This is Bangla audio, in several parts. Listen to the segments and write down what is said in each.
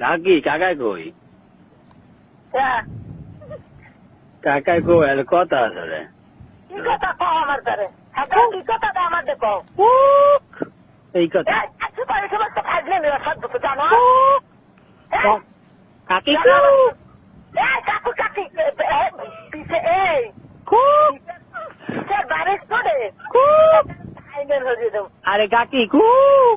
কাকি কাকাই কই হ্যাঁ কাকাই কই আর কথা আছে কথা কও আমার হ্যাঁ কি কথা আমার দেখো এই কথা কাকি কাকু কাকি পিছে এই খুব বারিশ করে খুব হয়ে আরে কাকি খুব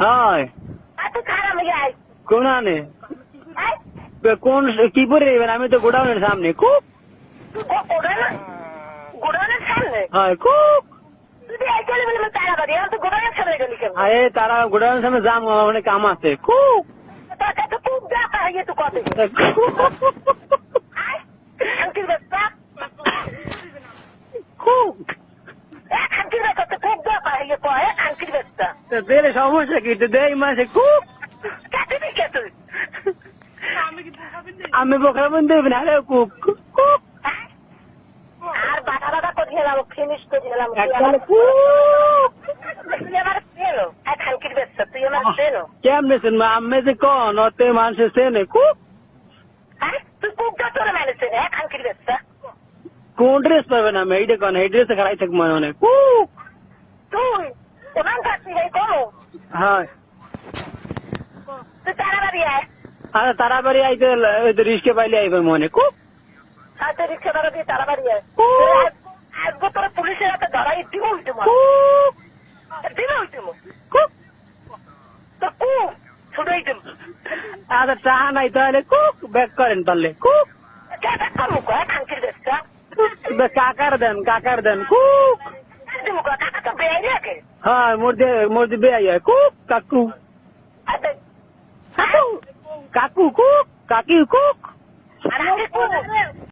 হয়। কোন কি পরে আমি তো গোডাউনের সামনে খুব হয় খুব আরে তারা গোডাউনের সামনে যাম অনেক কাম আছে খুব খুব দেরে সমস্যা কি তো দেয় মাসে খুব আমি মধ্যে দেবেন আরে কুক কুক আর বাধা বাধা করে গেলাম ফিনিশ করে কুক তুই আমার চেনো এক হালকির ব্যস্ত তুই আমার চেনো কেমনে আমি যে কন অতে হ্যাঁ তুই তোর মানুষ এক হালকির ব্যস্ত। কোন ড্রেস পাবেন আমি? এইটা কন? এই ড্রেসে খারাই থাকব মানে কুক তুই हय तू तो तारा बरी आहे आता तारा बरी आहे तर तर रिक्षे पाहिली आहे पण म्हणे खूप हा तो ते रिक्षा बरं ती तारा बरी आहे आज गो तर तो पोलीस आता धरा इतकी उलटी मला दिला उलटी मग खूप तर खूप छोटो एकदम आता चहा नाही तर खूप बॅक करेन पडले खूप काय बॅक कर मुको खांगची काकार दन काकार दन खूप मुको काका बेरे। রেখে হ্যাঁ মোর দে মোর দি বে আইয়া কুক কাকু আচ্ছা কাকু কাকু কুক কাকি কুক আর আগে খুব